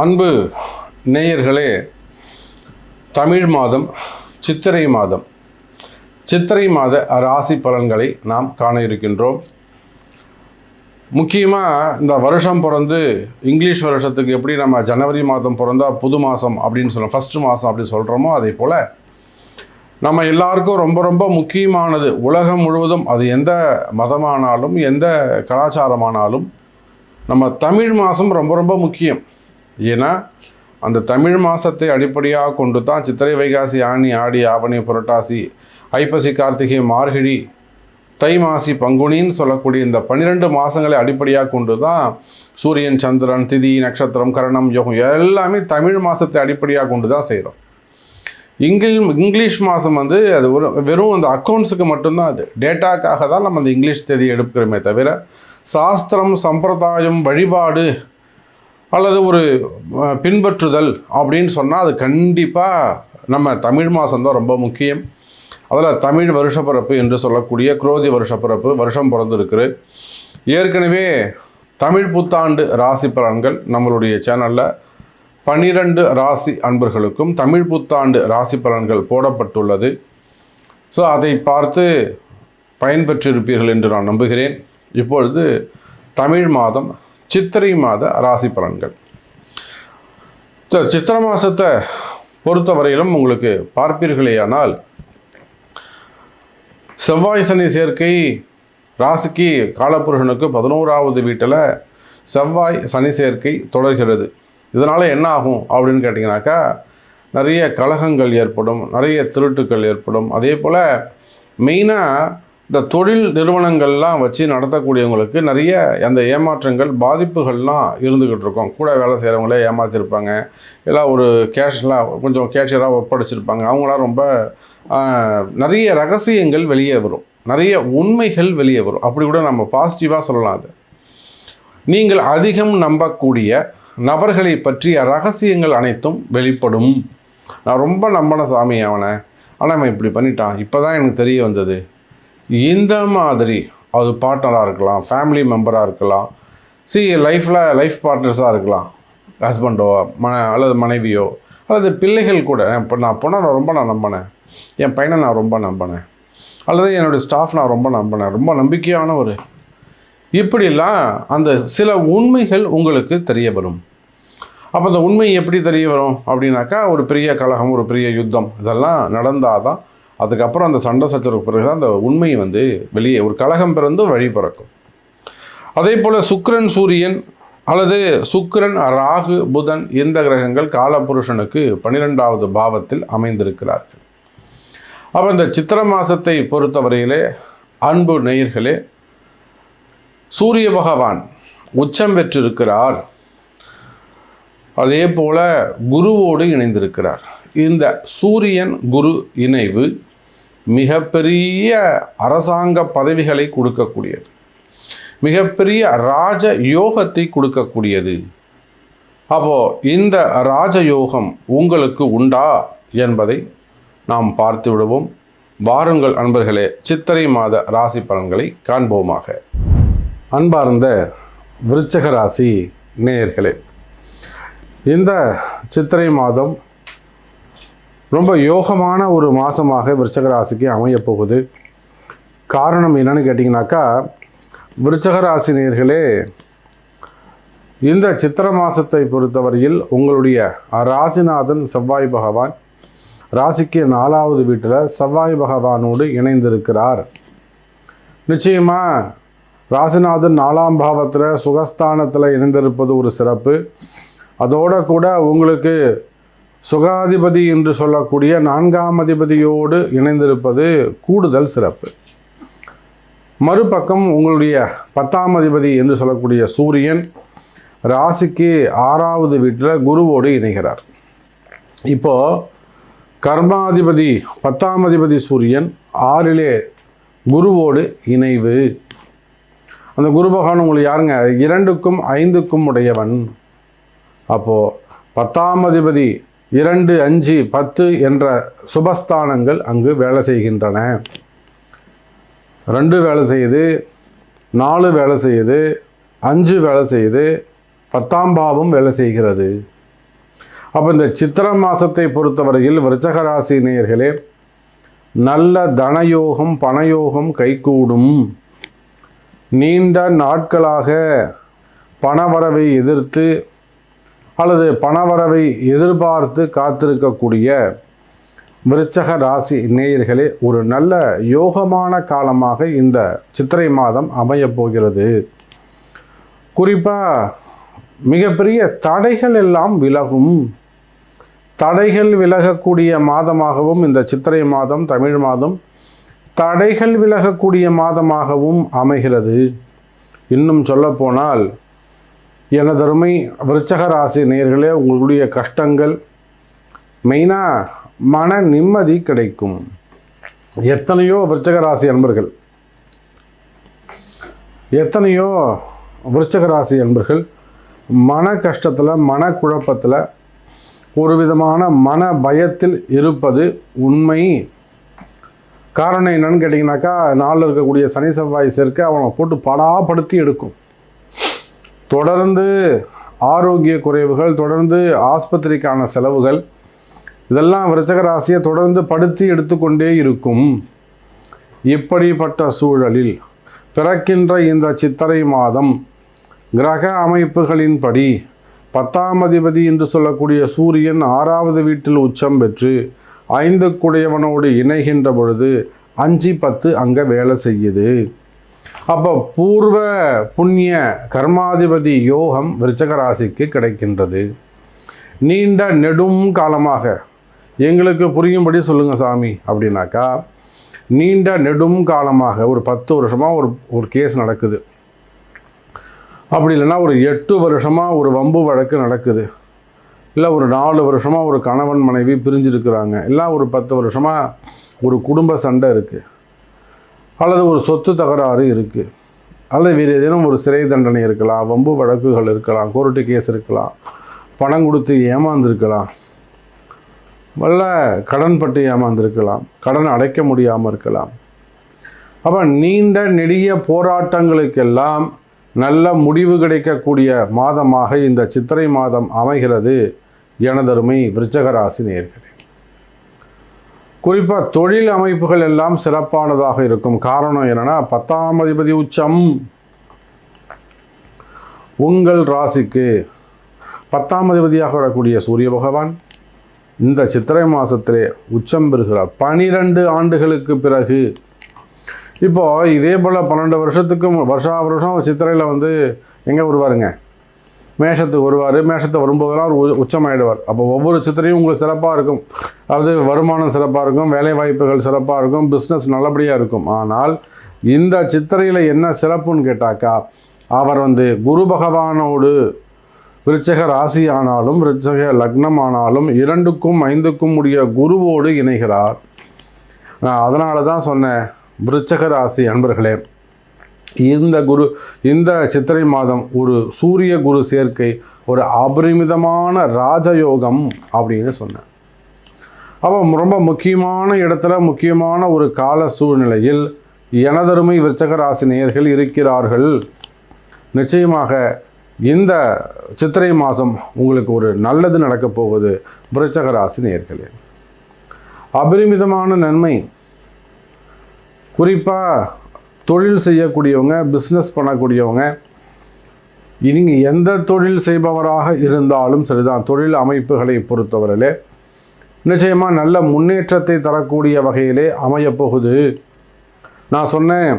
அன்பு நேயர்களே தமிழ் மாதம் சித்திரை மாதம். சித்திரை மாத ராசி பலன்களை நாம் காண இருக்கின்றோம். முக்கியமாக இந்த வருஷம் பிறந்து இங்கிலீஷ் வருஷத்துக்கு எப்படி நம்ம ஜனவரி மாதம் பிறந்தால் புது மாதம் அப்படின்னு சொல்கிறோம் ஃபஸ்ட்டு மாதம் அப்படின்னு சொல்கிறோமோ அதே போல் நம்ம எல்லாருக்கும் ரொம்ப ரொம்ப முக்கியமானது உலகம் முழுவதும் அது எந்த மதமானாலும் எந்த கலாச்சாரமானாலும் நம்ம தமிழ் மாதம் ரொம்ப ரொம்ப முக்கியம். ஏன்னா அந்த தமிழ் மாதத்தை அடிப்படையாக கொண்டு தான் சித்திரை வைகாசி ஆணி ஆடி ஆவணி புரட்டாசி ஐப்பசி கார்த்திகை மார்கழி தை மாசி பங்குனின்னு சொல்லக்கூடிய இந்த பன்னிரெண்டு மாதங்களை அடிப்படையாக கொண்டு தான் சூரியன் சந்திரன் திதி நட்சத்திரம் கரணம் யோகம் எல்லாமே தமிழ் மாதத்தை அடிப்படையாக கொண்டு தான் செய்கிறோம் இங்கிலீஷ் இங்கிலீஷ் மாதம் வந்து அது ஒரு வெறும் அந்த அக்கௌண்ட்ஸுக்கு மட்டும்தான் அது. டேட்டாக்காக தான் நம்ம அந்த இங்கிலீஷ் தேதி எடுக்கிறோமே தவிர சாஸ்திரம் சம்பிரதாயம் வழிபாடு அல்லது ஒரு பின்பற்றுதல் அப்படின்னு சொன்னால் அது கண்டிப்பாக நம்ம தமிழ் மாதம்தான் ரொம்ப முக்கியம். அதில் தமிழ் வருஷப்பிறப்பு என்று சொல்லக்கூடிய குரோதி வருஷப்பிறப்பு வருஷம் பிறந்திருக்குது. ஏற்கனவே தமிழ் புத்தாண்டு ராசி பலன்கள் நம்மளுடைய சேனலில் பன்னிரண்டு ராசி அன்பர்களுக்கும் தமிழ் புத்தாண்டு ராசி பலன்கள் போடப்பட்டுள்ளது. ஸோ அதை பார்த்து பயன்பெற்றிருப்பீர்கள் என்று நான் நம்புகிறேன். இப்பொழுது தமிழ் மாதம் சித்திரை மாத ராசி பலன்கள். சித்திர சித்திரை மாதத்தை பொறுத்தவரையிலும் உங்களுக்கு பார்ப்பீர்களேயானால் செவ்வாய் சனி சேர்க்கை ராசிக்கு காலபுருஷனுக்கு பதினோராவது வீட்டில் செவ்வாய் சனி சேர்க்கை தொடர்கிறது. இதனால் என்ன ஆகும் அப்படின்னு கேட்டிங்கனாக்கா நிறைய கலகங்கள் ஏற்படும் நிறைய திருட்டுக்கள் ஏற்படும். அதே போல் மெயினாக இந்த தொழில் நிறுவனங்கள்லாம் வச்சு நடத்தக்கூடியவங்களுக்கு நிறைய அந்த ஏமாற்றங்கள் பாதிப்புகள்லாம் இருந்துக்கிட்டு இருக்கும். கூட வேலை செய்கிறவங்களே ஏமாற்றிருப்பாங்க இல்லை ஒரு கேஷ்லாம் கொஞ்சம் கேஷியராக ஒப்படைச்சிருப்பாங்க. அவங்களாம் ரொம்ப நிறைய ரகசியங்கள் வெளியே வரும். நிறைய உண்மைகள் வெளியே வரும். அப்படி கூட நம்ம பாசிட்டிவாக சொல்லலாம் அது. நீங்கள் அதிகம் நம்பக்கூடிய நபர்களை பற்றிய ரகசியங்கள் அனைத்தும் வெளிப்படும். நான் ரொம்ப நம்பின சாமி அவனை. ஆனால் அவன் இப்படி பண்ணிட்டான். இப்போ தான் எனக்கு தெரிய வந்தது. இந்த மாதிரி அது பார்ட்னராக இருக்கலாம் ஃபேமிலி மெம்பராக இருக்கலாம். சி லைஃப்பில் லைஃப் பார்ட்னர்ஸாக இருக்கலாம். ஹஸ்பண்டோ மன அல்லது மனைவியோ அல்லது பிள்ளைகள் கூட. இப்போ நான் பொண்ணை நான் ரொம்ப நான் நம்பினேன். என் பையனை நான் ரொம்ப நம்பினேன். அல்லது என்னுடைய ஸ்டாஃப் நான் ரொம்ப நம்பினேன். ரொம்ப நம்பிக்கையான ஒரு இப்படிலாம் அந்த சில உண்மைகள் உங்களுக்கு தெரிய வரும் அப்போ அந்த உண்மை எப்படி தெரிய வரும்? அப்படின்னாக்கா ஒரு பெரிய கலகம் ஒரு பெரிய யுத்தம் இதெல்லாம் நடந்தால் தான் அதுக்கப்புறம் அந்த சண்டை சச்சரவுக்கு பிறகு தான் அந்த உண்மை வந்து வெளியே ஒரு கலகம் பிறந்து வழி பிறக்கும். அதே போல் சுக்கரன் சூரியன் அல்லது சுக்கிரன் ராகு புதன் இந்த கிரகங்கள் காலபுருஷனுக்கு பன்னிரெண்டாவது பாவத்தில் அமைந்திருக்கிறார்கள். அப்போ இந்த சித்திர மாதத்தை பொறுத்தவரையிலே அன்பு நேயர்களே சூரிய பகவான் உச்சம் பெற்றிருக்கிறார். அதே போல குருவோடு இணைந்திருக்கிறார். இந்த சூரியன் குரு இணைவு மிகப்பெரிய அரசாங்க பதவிகளை கொடுக்கக்கூடியது. மிகப்பெரிய ராஜ யோகத்தை கொடுக்கக்கூடியது. அப்போ இந்த ராஜயோகம் உங்களுக்கு உண்டா என்பதை நாம் பார்த்து விடுவோம். வாருங்கள் அன்பர்களே சித்திரை மாத ராசி பலன்களை காண்போமாக. அன்பார்ந்த விருச்சக ராசி நேயர்களே இந்த சித்திரை மாதம் ரொம்ப யோகமான ஒரு மாதமாக விருச்சக ராசிக்கு அமையப்போகுது. காரணம் என்னன்னு கேட்டிங்கனாக்கா விருச்சக ராசி இந்த சித்திர மாதத்தை பொறுத்தவரையில் உங்களுடைய ராசிநாதன் செவ்வாய் பகவான் ராசிக்கு நாலாவது வீட்டில் செவ்வாய் பகவானோடு இணைந்திருக்கிறார். நிச்சயமாக ராசிநாதன் நாலாம் பாவத்தில் சுகஸ்தானத்தில் இணைந்திருப்பது ஒரு சிறப்பு. அதோட கூட உங்களுக்கு சுகாதிபதி என்று சொல்லக்கூடிய நான்காம் அதிபதியோடு இணைந்திருப்பது கூடுதல் சிறப்பு. மறுபக்கம் உங்களுடைய பத்தாம் அதிபதி என்று சொல்லக்கூடிய சூரியன் ராசிக்கு ஆறாவது வீட்டில் குருவோடு இணைகிறார். இப்போ கர்மாதிபதி பத்தாம் அதிபதி சூரியன் ஆறிலே குருவோடு இணைவு. அந்த குரு பகவான் உங்களுக்கு யாருங்க? இரண்டுக்கும் ஐந்துக்கும் உடையவன். அப்போது பத்தாம் அதிபதி இரண்டு அஞ்சு பத்து என்ற சுபஸ்தானங்கள் அங்கு வேலை செய்கின்றன. ரெண்டு வேலை செய்யுது நாலு வேலை செய்யுது அஞ்சு வேலை செய்யுது பத்தாம் பாவம் வேலை செய்கிறது. அப்போ இந்த சித்திர மாதத்தை பொறுத்தவரையில் விருச்சகராசி நேயர்களே நல்ல தனயோகம் பணயோகம் கைகூடும். நீண்ட நாட்களாக பணவரவை எதிர்த்து அல்லது பணவரவை எதிர்பார்த்து காத்திருக்கக்கூடிய விருச்சக ராசி நேயர்களே ஒரு நல்ல யோகமான காலமாக இந்த சித்திரை மாதம் அமையப் போகிறது. குறிப்பாக மிகப்பெரிய தடைகள் எல்லாம் விலகும். தடைகள் விலகக்கூடிய மாதமாகவும் இந்த சித்திரை மாதம் தமிழ் மாதம் தடைகள் விலகக்கூடிய மாதமாகவும் அமைகிறது. இன்னும் சொல்லப்போனால் எனதருமை விருச்சக ராசி நேயர்களே உங்களுடைய கஷ்டங்கள் மெயினாக மன நிம்மதி கிடைக்கும். எத்தனையோ விருச்சக ராசி அன்பர்கள் எத்தனையோ விருச்சக ராசி அன்பர்கள் மன கஷ்டத்தில் மனக்குழப்பத்தில் ஒரு விதமான மன பயத்தில் இருப்பது உண்மை. காரணம் என்னன்னு கேட்டிங்கனாக்கா நாளில் இருக்கக்கூடிய சனி செவ்வாய் சேர்க்க அவனை போட்டு படாப்படுத்தி எடுக்கும். தொடர்ந்து ஆரோக்கிய குறைவுகள் தொடர்ந்து ஆஸ்பத்திரிக்கான செலவுகள் இதெல்லாம் விருச்சக ராசியை தொடர்ந்து படுத்தி எடுத்துக்கொண்டே இருக்கும். இப்படிப்பட்ட சூழலில் பிறக்கின்ற இந்த சித்திரை மாதம் கிரக அமைப்புகளின்படி பத்தாம் அதிபதி என்று சொல்லக்கூடிய சூரியன் ஆறாவது வீட்டில் உச்சம் பெற்று ஐந்து குடையவனோடு இணைகின்ற பொழுது அஞ்சு பத்து அங்கே வேலை செய்யுது. அப்போ பூர்வ புண்ணிய கர்மாதிபதி யோகம் விருச்சக ராசிக்கு கிடைக்கின்றது. நீண்ட நெடும் காலமாக. எங்களுக்கு புரியும்படி சொல்லுங்கள் சாமி அப்படின்னாக்கா நீண்ட நெடும் காலமாக ஒரு பத்து வருஷமாக ஒரு ஒரு கேஸ் நடக்குது. அப்படி இல்லைன்னா ஒரு எட்டு வருஷமாக ஒரு வம்பு வழக்கு நடக்குது. இல்லை ஒரு நாலு வருஷமாக ஒரு கணவன் மனைவி பிரிஞ்சிருக்கிறாங்க. இல்லை ஒரு பத்து வருஷமாக ஒரு குடும்ப சண்டை இருக்குது அல்லது ஒரு சொத்து தகராறு இருக்குது அல்லது வேறு ஏதேனும் ஒரு சிறை தண்டனை இருக்கலாம் வம்பு வழக்குகள் இருக்கலாம் கோர்ட்டு கேஸ் இருக்கலாம் பணம் கொடுத்து ஏமாந்துருக்கலாம். வல்ல கடன் பட்டு ஏமாந்துருக்கலாம் கடன் அடைக்க முடியாமல் இருக்கலாம். அப்போ நீண்ட நெடிய போராட்டங்களுக்கெல்லாம் நல்ல முடிவு கிடைக்கக்கூடிய மாதமாக இந்த சித்திரை மாதம் அமைகிறது எனதருமை விருச்சகராசி நேர்களே குறிப்பாக தொழில் அமைப்புகள் எல்லாம் சிறப்பானதாக இருக்கும். காரணம் என்னென்னா பத்தாம் அதிபதி உச்சம். உங்கள் ராசிக்கு பத்தாம் அதிபதியாக வரக்கூடிய சூரிய பகவான் இந்த சித்திரை மாதத்திலே உச்சம் பெறுகிறார். பனிரெண்டு ஆண்டுகளுக்கு பிறகு. இப்போ இதே போல் பன்னெண்டு வருஷத்துக்கும் வருஷா வருஷம் சித்திரையில் வந்து எங்கே வருவாருங்க? மேஷத்துக்கு வருவார். மேஷத்தை வரும்போதெல்லாம் அவர் உ- உச்சமாயிடுவார். அப்போ ஒவ்வொரு சித்திரையும் உங்களுக்கு சிறப்பாக இருக்கும். அதாவது வருமானம் சிறப்பாக இருக்கும் வேலை வாய்ப்புகள் சிறப்பாக இருக்கும் பிஸ்னஸ் நல்லபடியாக இருக்கும். ஆனால் இந்த சித்திரையில் என்ன சிறப்புன்னு கேட்டாக்கா அவர் வந்து குரு பகவானோடு விருச்சக ராசி ஆனாலும் விருச்சக லக்னம் ஆனாலும் இரண்டுக்கும் ஐந்துக்கும் உடைய குருவோடு இணைகிறார். நான் அதனால தான் சொன்னேன் விருச்சக ராசி அன்பர்களே இந்த குரு இந்த சித்திரை மாதம் ஒரு சூரிய குரு சேர்க்கை ஒரு அபரிமிதமான ராஜயோகம் அப்படின்னு சொன்னேன் அப்போ ரொம்ப முக்கியமான இடத்துல முக்கியமான ஒரு கால சூழ்நிலையில் எனதருமை விருச்சக ராசி நேயர்கள் இருக்கிறார்கள். நிச்சயமாக இந்த சித்திரை மாதம் உங்களுக்கு ஒரு நல்லது நடக்கப் போவது விருச்சக ராசி அபரிமிதமான நன்மை. குறிப்பாக தொழில் செய்யக்கூடியவங்க பிஸ்னஸ் பண்ணக்கூடியவங்க நீங்கள் எந்த தொழில் செய்பவராக இருந்தாலும் சரிதான். தொழில் அமைப்புகளை பொறுத்தவரையிலே நிச்சயமாக நல்ல முன்னேற்றத்தை தரக்கூடிய வகையிலே அமையப்போகுது. நான் சொன்னேன்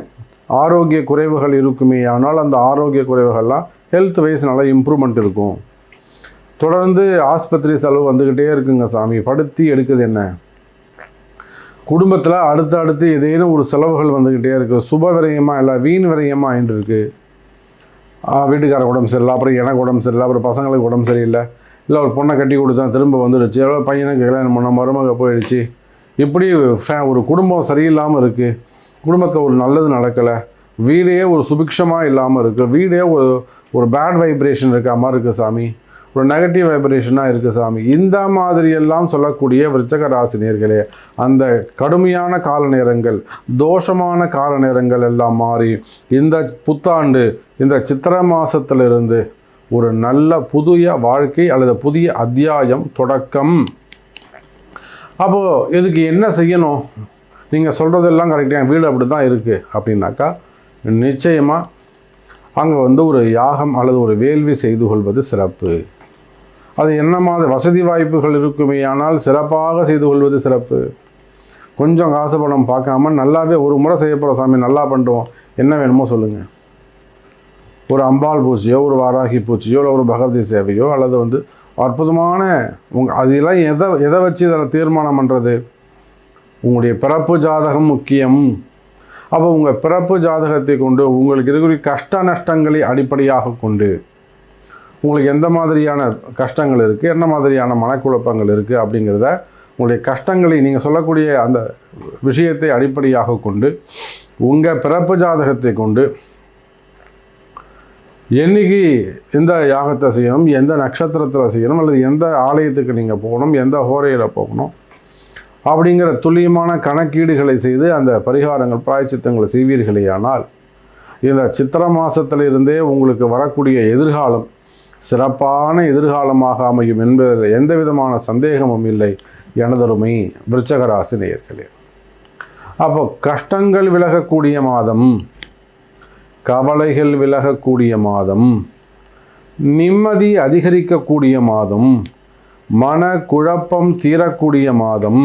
ஆரோக்கிய குறைவுகள் இருக்குமே ஆனால் அந்த ஆரோக்கிய குறைவுகள்லாம் ஹெல்த் வைஸ் நல்லா இம்ப்ரூவ்மெண்ட் இருக்கும். தொடர்ந்து ஆஸ்பத்திரி செலவு வந்துக்கிட்டே இருக்குங்க சாமி. படுத்தி எடுக்குது என்ன? குடும்பத்தில் அடுத்து அடுத்து ஏதேனும் ஒரு செலவுகள் வந்துக்கிட்டே இருக்குது சுப விரயமாக இல்லை வீண் விரயமாக ஆயிட்டு இருக்கு. வீட்டுக்கார உடம்பு சரியில்லை அப்புறம் எனக்கு உடம்பு சரியில்லை அப்புறம் பசங்களுக்கு உடம்பு சரியில்லை இல்லை ஒரு பொண்ணை கட்டி கொடுத்தேன் திரும்ப வந்துடுச்சு எவ்வளோ பையனுக்கு கல்யாணம் பண்ண மருமக போயிடுச்சு. இப்படி ஃபே ஒரு குடும்பம் சரியில்லாமல் இருக்குது குடும்பத்தில் ஒரு நல்லது நடக்கலை. வீடே ஒரு சுபிக்ஷமாக இல்லாமல் இருக்குது வீடே ஒரு ஒரு பேட் வைப்ரேஷன் இருக்காமல் மாதிரி இருக்குது சாமி. ஒரு நெகட்டிவ் வைப்ரேஷனாக இருக்குது சாமி. இந்த மாதிரியெல்லாம் சொல்லக்கூடிய விருச்சக ராசினியர்களே அந்த கடுமையான கால நேரங்கள் தோஷமான கால நேரங்கள் எல்லாம் மாறி இந்த புத்தாண்டு இந்த சித்திரை மாதத்திலிருந்து ஒரு நல்ல புதிய வாழ்க்கை அல்லது புதிய அத்தியாயம் தொடக்கம். அப்போது இதுக்கு என்ன செய்யணும்? நீங்கள் சொல்கிறதெல்லாம் கரெக்டாக வீடு அப்படி தான் இருக்குது அப்படின்னாக்கா நிச்சயமாக அங்கே வந்து ஒரு யாகம் அல்லது ஒரு வேள்வி செய்து கொள்வது சிறப்பு. அது என்ன மாதிரி வசதி வாய்ப்புகள் இருக்குமே ஆனால் சிறப்பாக செய்து கொள்வது சிறப்பு. கொஞ்சம் காசு பணம் பார்க்காம நல்லாவே ஒரு முறை செய்ய போகிற சாமி நல்லா பண்ணுவோம் என்ன வேணுமோ சொல்லுங்கள் ஒரு அம்பாள் பூச்சியோ ஒரு வாராகி பூச்சியோ இல்லை ஒரு பகவதி சேவையோ அல்லது வந்து அற்புதமான உங்கள் அதெல்லாம் எதை எதை வச்சு இதை தீர்மானம் பண்ணுறது உங்களுடைய பிறப்பு ஜாதகம் முக்கியம். அப்போ உங்கள் பிறப்பு ஜாதகத்தை கொண்டு உங்களுக்கு இருக்கக்கூடிய கஷ்ட நஷ்டங்களை அடிப்படையாக கொண்டு உங்களுக்கு எந்த மாதிரியான கஷ்டங்கள் இருக்குது என்ன மாதிரியான மனக்குழப்பங்கள் இருக்குது அப்படிங்கிறத உங்களுடைய கஷ்டங்களை நீங்கள் சொல்லக்கூடிய அந்த விஷயத்தை அடிப்படையாக கொண்டு உங்கள் பிறப்பு ஜாதகத்தை கொண்டு என்னைக்கு எந்த யாகத்தை செய்யணும் எந்த நட்சத்திரத்தில் செய்யணும் அல்லது எந்த ஆலயத்துக்கு நீங்கள் போகணும் எந்த ஹோரையில் போகணும் அப்படிங்கிற துல்லியமான கணக்கீடுகளை செய்து அந்த பரிகாரங்கள் பிராய்ச்சித்தங்களை செய்வீர்களே ஆனால் இந்த சித்திர மாதத்திலிருந்தே உங்களுக்கு வரக்கூடிய எதிர்காலம் சிறப்பான எதிர்காலமாக அமையும் என்பதில் எந்த விதமான சந்தேகமும் இல்லை. எனதருமை விருச்சகராசி நேயர்களே. அப்போ கஷ்டங்கள் விலகக்கூடிய மாதம் கவலைகள் விலகக்கூடிய மாதம் நிம்மதி அதிகரிக்கக்கூடிய மாதம் மன குழப்பம் தீரக்கூடிய மாதம்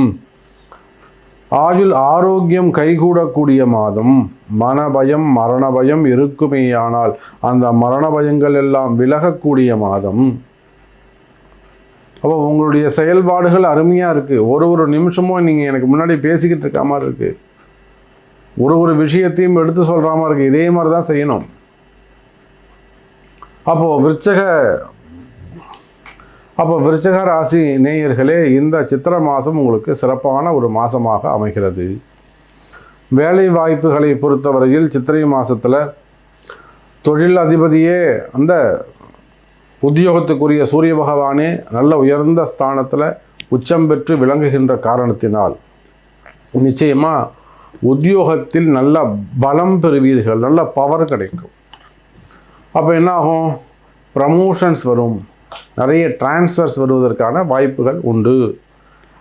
ஆயுள் ஆரோக்கியம் கைகூடக்கூடிய மாதம். மனபயம் மரண பயம் இருக்குமேயானால் அந்த மரண பயங்கள் எல்லாம் விலகக்கூடிய மாதம். அப்போ உங்களுடைய செயல்பாடுகள் அருமையாக இருக்குது ஒரு ஒரு நிமிஷமும் நீங்கள் எனக்கு முன்னாடி பேசிக்கிட்டு இருக்க மாதிரி இருக்குது ஒரு ஒரு விஷயத்தையும் எடுத்து சொல்கிற மாதிரி இருக்குது இதே மாதிரி தான் செய்யணும். அப்போது விற்சக அப்போ விருச்சக ராசி நேயர்களே இந்த சித்திர மாதம் உங்களுக்கு சிறப்பான ஒரு மாதமாக அமைகிறது. வேலை வாய்ப்புகளை பொறுத்தவரையில் சித்திரை மாதத்தில் தொழில் அதிபதியே அந்த உத்தியோகத்துக்குரிய சூரிய பகவானே நல்ல உயர்ந்த ஸ்தானத்தில் உச்சம் பெற்று விளங்குகின்ற காரணத்தினால் நிச்சயமாக உத்தியோகத்தில் நல்ல பலம் பெறுவீர்கள் நல்ல பவர் கிடைக்கும். அப்போ என்ன ஆகும்? ப்ரமோஷன்ஸ் வரும். நிறைய டிரான்ஸ்ஃபர்ஸ் வருவதற்கான வாய்ப்புகள் உண்டு.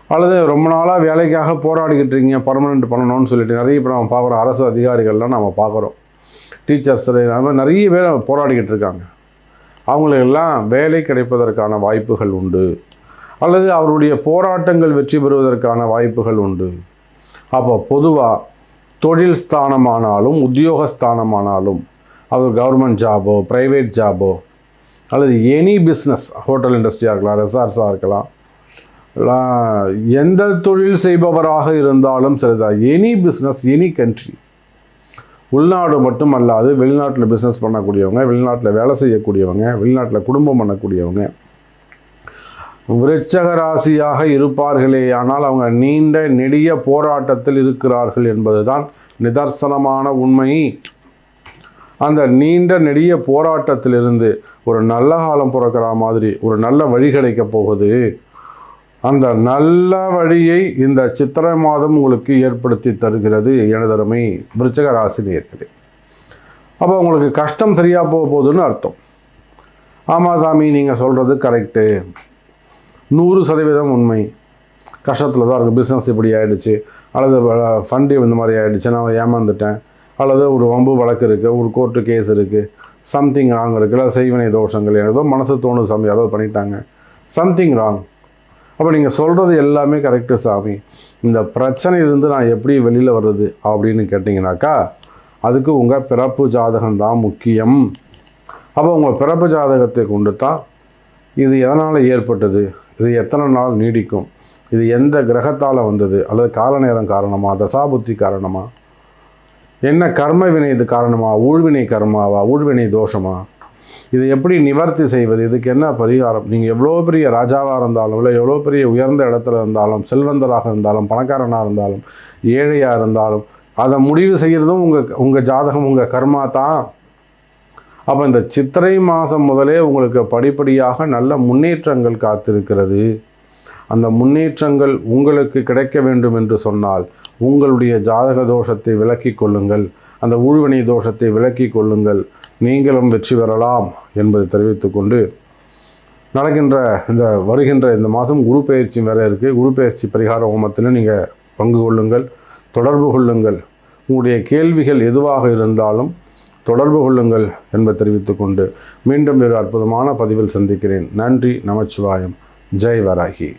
அல்லது ரொம்ப நாளாக வேலைக்காக போராடிக்கிட்டு இருக்கீங்க பர்மனெண்ட் பண்ணணும்னு சொல்லிட்டு நிறைய இப்போ நம்ம பார்க்குறோம். அரசு அதிகாரிகள்லாம் நம்ம பார்க்குறோம். டீச்சர்ஸ் நிறைய பேர் போராடிக்கிட்டு இருக்காங்க. அவங்களுக்கெல்லாம் வேலை கிடைப்பதற்கான வாய்ப்புகள் உண்டு. அல்லது அவருடைய போராட்டங்கள் வெற்றி பெறுவதற்கான வாய்ப்புகள் உண்டு. அப்போ பொதுவாக தொழில் ஸ்தானமானாலும் உத்தியோக ஸ்தானமானாலும் அது கவர்மெண்ட் ஜாபோ ப்ரைவேட் ஜாபோ அல்லது எனி பிஸ்னஸ் ஹோட்டல் இண்டஸ்ட்ரியாக இருக்கலாம் ரெசார்ட்ஸாக இருக்கலாம் எந்த தொழில் செய்பவராக இருந்தாலும் சரிதான் எனி பிஸ்னஸ் எனி கண்ட்ரி உள்நாடு மட்டும் அல்லாது வெளிநாட்டில் பிஸ்னஸ் பண்ணக்கூடியவங்க வெளிநாட்டில் வேலை செய்யக்கூடியவங்க வெளிநாட்டில் குடும்பம் பண்ணக்கூடியவங்க விருச்சக ராசியாக இருப்பார்களே ஆனால் அவங்க நீண்ட நெடிய போராட்டத்தில் இருக்கிறார்கள் என்பதுதான் நிதர்சனமான உண்மை. அந்த நீண்ட நெடிய போராட்டத்திலிருந்து ஒரு நல்ல காலம் பிறக்கிற மாதிரி ஒரு நல்ல வழி கிடைக்க போகுது. அந்த நல்ல வழியை இந்த சித்திரை மாதம் உங்களுக்கு ஏற்படுத்தி தருகிறது எனதருமை விருச்சக ராசினியர்களே அப்போ உங்களுக்கு கஷ்டம் சரியாக போக போகுதுன்னு அர்த்தம். ஆமாம் சாமி நீங்கள் சொல்கிறது கரெக்டு நூறு சதவீதம் உண்மை. கஷ்டத்தில் தான் இருக்குது பிஸ்னஸ் இப்படி ஆகிடுச்சு அல்லது ஃபண்டு இந்த மாதிரி ஆகிடுச்சு நான் ஏமாந்துட்டேன். அல்லது ஒரு வம்பு வழக்கு இருக்குது ஒரு கோர்ட்டு கேஸ் இருக்குது சம்திங் ராங் இருக்குல்ல செய்வினை தோஷங்கள் ஏதோ மனசு தோணுது சாமி யாரோ பண்ணிட்டாங்க. சம்திங் ராங் அப்போ நீங்கள் சொல்கிறது எல்லாமே கரெக்டு சாமி. இந்த பிரச்சனையிலிருந்து நான் எப்படி வெளியில் வர்றது அப்படின்னு கேட்டிங்கனாக்கா அதுக்கு உங்கள் பிறப்பு ஜாதகம் தான் முக்கியம். அப்போ உங்கள் பிறப்பு ஜாதகத்தை கொண்டு தான் இது எதனால் ஏற்பட்டது இது எத்தனை நாள் நீடிக்கும் இது எந்த கிரகத்தால் வந்தது அல்லது கால நேரம் காரணமாக தசாபுத்தி காரணமாக என்ன கர்ம வினை இது காரணமா? ஊழ்வினை கர்மாவா? ஊழ்வினை தோஷமா? இதை எப்படி நிவர்த்தி செய்வது? இதுக்கு என்ன பரிகாரம்? நீங்கள் எவ்வளோ பெரிய ராஜாவாக இருந்தாலும் இல்லை எவ்வளோ பெரிய உயர்ந்த இடத்துல இருந்தாலும் செல்வந்தராக இருந்தாலும் பணக்காரனாக இருந்தாலும் ஏழையாக இருந்தாலும் அதை முடிவு செய்கிறதும் உங்கள் உங்கள் ஜாதகம் உங்கள் கர்மா தான். அப்போ இந்த சித்திரை மாதம் முதலே உங்களுக்கு படிப்படியாக நல்ல முன்னேற்றங்கள் காத்திருக்கிறது. அந்த முன்னேற்றங்கள் உங்களுக்கு கிடைக்க வேண்டும் என்று சொன்னால் உங்களுடைய ஜாதக தோஷத்தை விலக்கி கொள்ளுங்கள். அந்த ஊழ்வினை தோஷத்தை விலக்கி கொள்ளுங்கள். நீங்களும் வெற்றி பெறலாம் என்பதை தெரிவித்துக்கொண்டு நடக்கின்ற இந்த வருகின்ற இந்த மாதம் குரு பயிற்சி வேறு இருக்குது குரு பயிற்சி பரிகார ஹோமத்தில் நீங்கள் பங்கு கொள்ளுங்கள் தொடர்பு கொள்ளுங்கள். உங்களுடைய கேள்விகள் எதுவாக இருந்தாலும் தொடர்பு கொள்ளுங்கள் என்பதை தெரிவித்துக்கொண்டு மீண்டும் வேறு அற்புதமான பதிவில் சந்திக்கிறேன். நன்றி நமச்சிவாயம். ஜெய் வராகி.